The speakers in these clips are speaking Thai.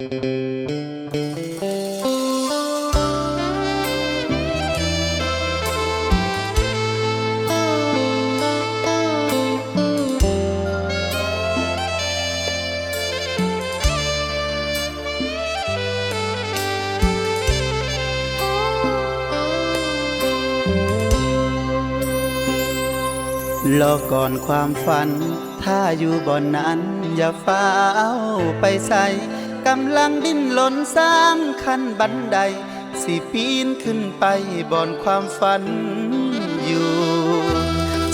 รอก่อนความฝัน ถ้าอยู่บ่อนนั้น อย่าฟ้าวไปใส่ กำลังดิ้นหลนสร้างขั้นบันได สิปีนขึ้นไปบ่อนความฝันอยู่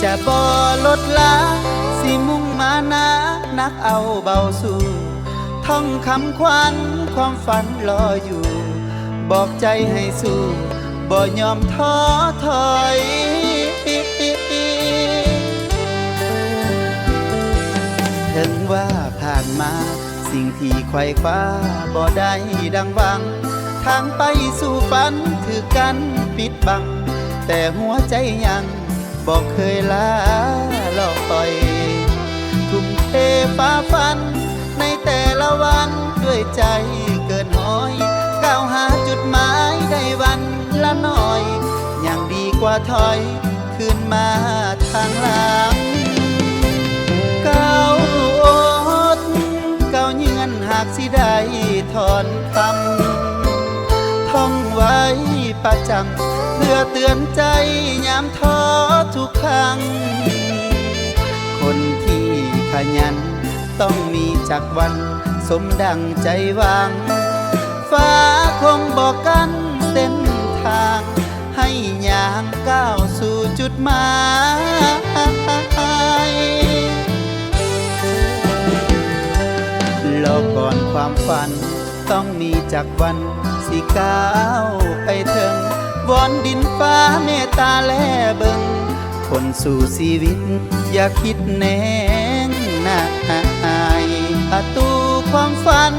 จะบ่ลดละสิมุ่งมานะนักเอาเบาสู่ท่องคำควันความฝันรออยู่ บอกใจให้สู้บ่ยอมท้อถอยถึงว่าผ่านมา สิ่งที่ไขว่คว้าบ่ได้ดังหวัง ทางไปสู่ฝันคือกันปิดบัง แต่หัวใจยังบอกเคยลาลอยทุ่มเทฟ้าฟัน ในแต่ละวันด้วยใจเกินห้อยก้าวหาจุดหมายได้วันละหน่อยยังดีกว่าถอยขึ้นมา ท่องไว้ประจำเพื่อเตือนใจยามท้อทุกครั้ง คนที่ขยันต้องมีจักวันสมดังใจหวัง ฟ้าคงบอกกันเส้นทาง ให้ยางก้าวสู่จุดหมายรอก่อนความฝันต้องมีจักวัน สิก้าวไปถึงวอนดินฟ้าเมตตาแลเบิงคนสู่ชีวิต อย่าคิดแนงหน้าอายประตูความฝัน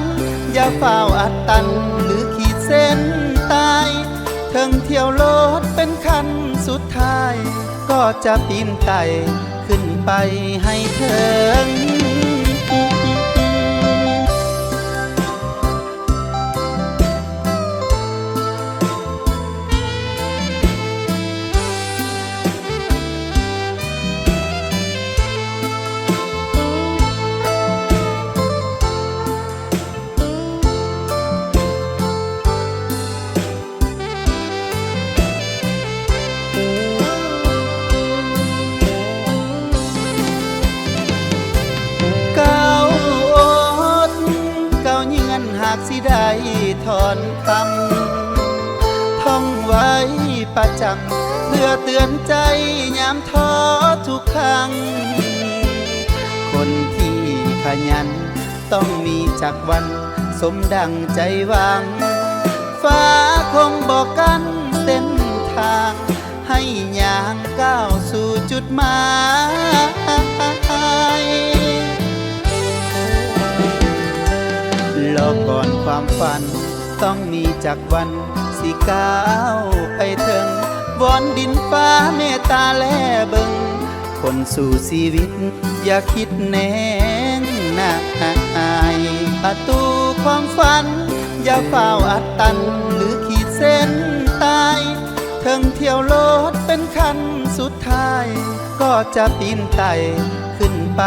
อย่าเฝ้าอัดตันหรือขีดเส้นตายเทิงเที่ยวโลดเป็นคันสุดท้าย ก็จะปีนไต่ขึ้นไปให้เถึง อนคำท่องไว้ประจำเพื่อเตือนใจยามท้อทุกครั้ง คนที่ขยันต้องมีจักวันสมดังใจหวัง ฟ้าคงบอกกันเส้นทาง ให้ย่างก้าวสู่จุดหมายรอก่อนความฝัน ต้องมีจักวันสิก้าวไปถึงวอนดินฟ้าเมตตาแลเบิงคนสู่ชีวิต อย่าคิดแนงนาอายประตูความฝัน อย่าเฝ้าอัดตันหรือขีดเส้นตายเทิงเที่ยวโลดเป็นคันสุดท้าย ก็จะปีนไต่ขึ้นไป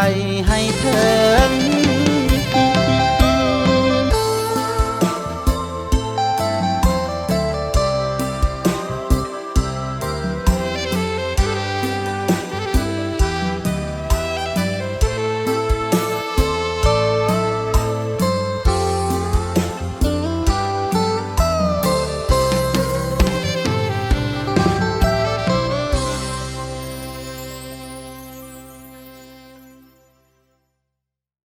ให้เถึง